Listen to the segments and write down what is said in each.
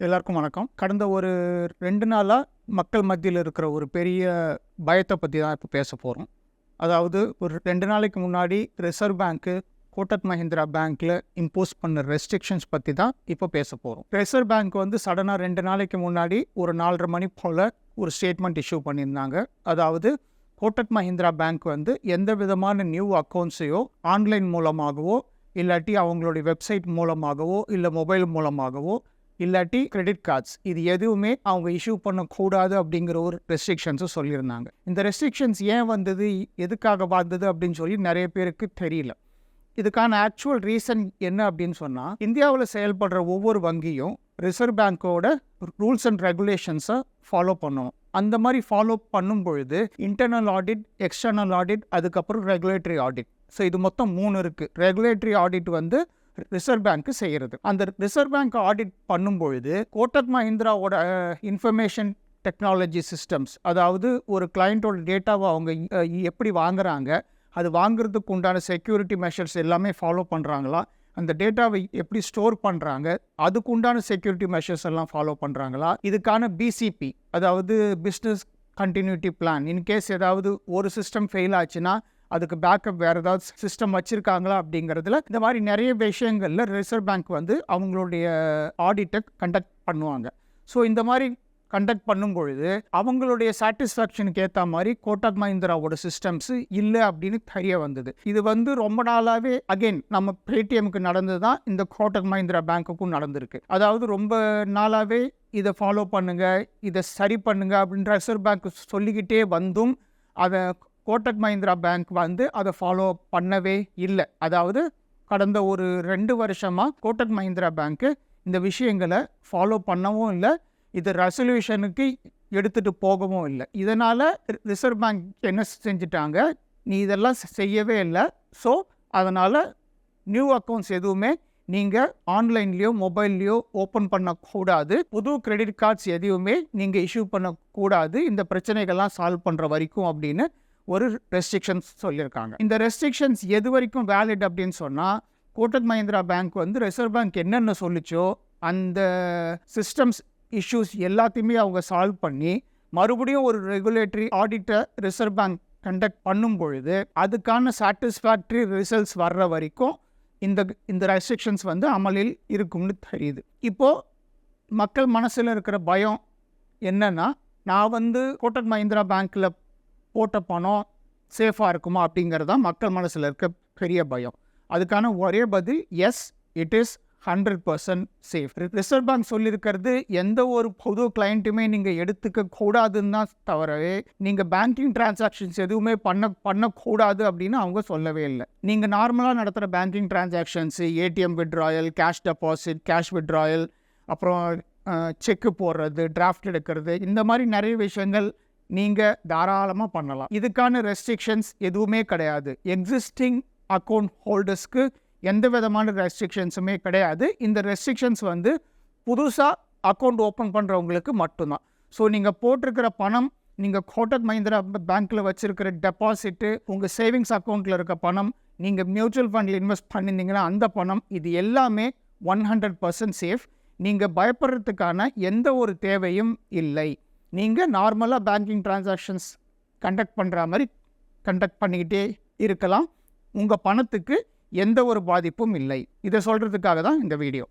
எல்லாருக்கும் வணக்கம். கடந்த ஒரு ரெண்டு நாளாக மக்கள் மத்தியில் இருக்கிற ஒரு பெரிய பயத்தை பற்றி தான் இப்போ பேச போகிறோம் அதாவது ஒரு ரெண்டு நாளைக்கு முன்னாடி ரிசர்வ் பேங்க்கு கோட்டக் மஹிந்திரா பேங்க்கில் இம்போஸ் பண்ண ரெஸ்ட்ரிக்ஷன்ஸ் பற்றி தான் இப்போ பேச போகிறோம் ரிசர்வ் பேங்க் வந்து சடனாக ரெண்டு நாளைக்கு முன்னாடி ஒரு நாலரை மணி போல் ஒரு ஸ்டேட்மெண்ட் இஷ்யூ பண்ணியிருந்தாங்க. அதாவது கோட்டக் மஹிந்திரா பேங்க் வந்து எந்த விதமான நியூ அக்கௌண்ட்ஸையோ ஆன்லைன் மூலமாகவோ இல்லாட்டி அவங்களுடைய வெப்சைட் மூலமாகவோ இல்லை மொபைல் மூலமாகவோ இல்லாட்டி கிரெடிட் கார்ட்ஸ் இது எதுவுமே அவங்க இஷ்யூ பண்ணக்கூடாது அப்படிங்கிற ஒரு ரெஸ்ட்ரிக்ஷன்ஸும் சொல்லியிருந்தாங்க. இந்த ரெஸ்ட்ரிக்ஷன்ஸ் ஏன் வந்தது? எதுக்காக வந்தது அப்படின்னு சொல்லி நிறைய பேருக்கு தெரியல. இதுக்கான ஆக்சுவல் ரீசன் என்ன அப்படின்னு சொன்னால் இந்தியாவில் செயல்படுற ஒவ்வொரு வங்கியும் ரிசர்வ் பேங்க்கோட ரூல்ஸ் அண்ட் ரெகுலேஷன்ஸை ஃபாலோ பண்ணணும் அந்த மாதிரி ஃபாலோ பண்ணும் பொழுது இன்டர்னல் ஆடிட் எக்ஸ்டர்னல் ஆடிட் அதுக்கப்புறம் ரெகுலேட்டரி ஆடிட் ஸோ இது மொத்தம் மூணு இருக்குது ரெகுலேட்டரி ஆடிட் வந்து ரிசர்வ் பேங்க்கு செய்கிறது அந்த ரிசர்வ் பேங்க் ஆடிட் பண்ணும்பொழுது கோட்டக் மஹிந்திராவோட இன்ஃபர்மேஷன் டெக்னாலஜி சிஸ்டம்ஸ் அதாவது ஒரு கிளைண்ட்டோட டேட்டாவை அவங்க எப்படி வாங்குறாங்க அது வாங்குறதுக்கு உண்டான செக்யூரிட்டி மெஷர்ஸ் எல்லாமே ஃபாலோ பண்ணுறாங்களா அந்த டேட்டாவை எப்படி ஸ்டோர் பண்ணுறாங்க அதுக்கு உண்டான செக்யூரிட்டி மெஷர்ஸ் எல்லாம் ஃபாலோ பண்ணுறாங்களா இதுக்கான பிசிபி அதாவது பிஸ்னஸ் கண்டினியூட்டி பிளான் இன்கேஸ் ஏதாவது ஒரு சிஸ்டம் ஃபெயில் ஆச்சுன்னா அதுக்கு பேக்கப் வேறு ஏதாவது சிஸ்டம் வச்சுருக்காங்களா அப்படிங்கிறதுல இந்த மாதிரி நிறைய விஷயங்களில் ரிசர்வ் பேங்க் வந்து அவங்களுடைய ஆடிட்டை கண்டக்ட் பண்ணுவாங்க. ஸோ இந்த மாதிரி கண்டக்ட் பண்ணும் பொழுது அவங்களுடைய சாட்டிஸ்ஃபேக்ஷனுக்கு ஏற்ற மாதிரி கோட்டக் மஹிந்திராவோட சிஸ்டம்ஸ் இல்லை அப்படின்னு தெரிய வந்தது. இது வந்து ரொம்ப நாளாகவே அகைன் நம்ம பேடிஎம்க்கு நடந்தது தான் இந்த கோட்டக் மஹிந்திரா பேங்க்குக்கும் நடந்திருக்கு. அதாவது ரொம்ப நாளாகவே இதை ஃபாலோ பண்ணுங்கள் இதை சரி பண்ணுங்கள் அப்படின்ற ரிசர்வ் பேங்க் சொல்லிக்கிட்டே வந்தும் அதை கோட்டக் மஹிந்திரா பேங்க் வந்து அதை ஃபாலோ பண்ணவே இல்லை. அதாவது கடந்த ஒரு ரெண்டு வருஷமாக கோட்டக் மஹிந்திரா பேங்க்கு இந்த விஷயங்களை ஃபாலோ பண்ணவும் இல்லை. இது ரெசல்யூஷனுக்கு எடுத்துகிட்டு போகவும் இல்லை. இதனால் ரிசர்வ் பேங்க் என்ன செஞ்சிட்டாங்க? நீ இதெல்லாம் செய்யவே இல்லை. ஸோ அதனால் நியூ அக்கௌண்ட்ஸ் எதுவுமே நீங்கள் ஆன்லைன்லேயோ மொபைல்லையோ ஓப்பன் பண்ணக்கூடாது. புது கிரெடிட் கார்ட்ஸ் எதையுமே நீங்கள் இஷ்யூ பண்ணக்கூடாது. இந்த பிரச்சனைகள்லாம் சால்வ் பண்ணுற வரைக்கும் அப்படின்னு ஒரு ரெஸ்ட்ரிக்ஷன்ஸ் சொல்லியிருக்காங்க இந்த ரெஸ்ட்ரிக்ஷன்ஸ் எது வரைக்கும் வேலிட் அப்படின்னு சொன்னால் கோட்டக் மஹிந்திரா பேங்க் வந்து ரிசர்வ் பேங்க் என்னென்ன சொல்லிச்சோ அந்த சிஸ்டம்ஸ் இஷ்யூஸ் எல்லாத்தையுமே அவங்க சால்வ் பண்ணி மறுபடியும் ஒரு ரெகுலேட்டரி ஆடிட்டை ரிசர்வ் பேங்க் கண்டக்ட் பண்ணும் பொழுது அதுக்கான சாட்டிஸ்ஃபேக்டரி ரிசல்ட்ஸ் வர்ற வரைக்கும் இந்த இந்த ரெஸ்ட்ரிக்ஷன்ஸ் வந்து அமலில் இருக்கும்னு தெரியுது. இப்போது மக்கள் மனசில் இருக்கிற பயம் என்னன்னா நான் வந்து கோட்டக் மஹிந்திரா பேங்க்கில் போட்ட பணம் சேஃபாக இருக்குமா அப்படிங்கிறது தான் மக்கள் மனசில் இருக்க பெரிய பயம். அதுக்கான ஒரே பதில் yes it is hundred percent safe reserve bank சொல்லியிருக்கிறது எந்த ஒரு பொது கிளைண்ட்டுமே நீங்கள் எடுத்துக்க கூடாதுன்னு தான் தவிரவே நீங்கள் பேங்கிங் டிரான்சாக்ஷன்ஸ் எதுவுமே பண்ண பண்ணக்கூடாது அப்படின்னு அவங்க சொல்லவே இல்லை. நீங்கள் நார்மலாக நடத்துகிற banking transactions ATM withdrawal cash deposit cash withdrawal அப்புறம் செக்கு போடுறது டிராஃப்ட் எடுக்கிறது இந்த மாதிரி நிறைய விஷயங்கள் நீங்கள் தாராளமாக பண்ணலாம். இதுக்கான ரெஸ்ட்ரிக்ஷன்ஸ் எதுவுமே கிடையாது. எக்ஸிஸ்டிங் அக்கௌண்ட் ஹோல்டர்ஸ்க்கு எந்த விதமான ரெஸ்ட்ரிக்ஷன்ஸுமே கிடையாது. இந்த ரெஸ்ட்ரிக்ஷன்ஸ் வந்து புதுசாக அக்கௌண்ட் ஓப்பன் பண்ணுறவங்களுக்கு மட்டும்தான். ஸோ நீங்கள் போட்டிருக்கிற பணம் நீங்கள் கோட்டக் மஹிந்திரா பேங்க்கில் வச்சுருக்கிற டெபாசிட்டு உங்கள் சேவிங்ஸ் அக்கௌண்ட்டில் இருக்க பணம் நீங்கள் மியூச்சுவல் ஃபண்டில் இன்வெஸ்ட் பண்ணியிருந்தீங்கன்னா அந்த பணம் இது எல்லாமே ஒன் ஹண்ட்ரட் பர்சன்ட் சேஃப் நீங்கள் பயப்படுறதுக்கான எந்த ஒரு தேவையும் இல்லை. நீங்கள் நார்மலாக பேங்கிங் டிரான்சாக்ஷன்ஸ் கண்டக்ட் பண்ணுற மாதிரி கண்டக்ட் பண்ணிக்கிட்டே இருக்கலாம். உங்கள் பணத்துக்கு எந்த ஒரு பாதிப்பும் இல்லை. இதை சொல்கிறதுக்காக தான் இந்த வீடியோ.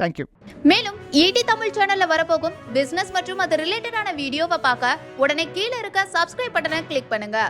தேங்க்யூ மேலும் ஈடி தமிழ் சேனல்ல வரப்போகும் பிசினஸ் மற்றும் அது ரிலேட்டடான வீடியோவை பார்க்க உடனே கீழே இருக்க சப்ஸ்கிரைப் பட்டனை கிளிக் பண்ணுங்க.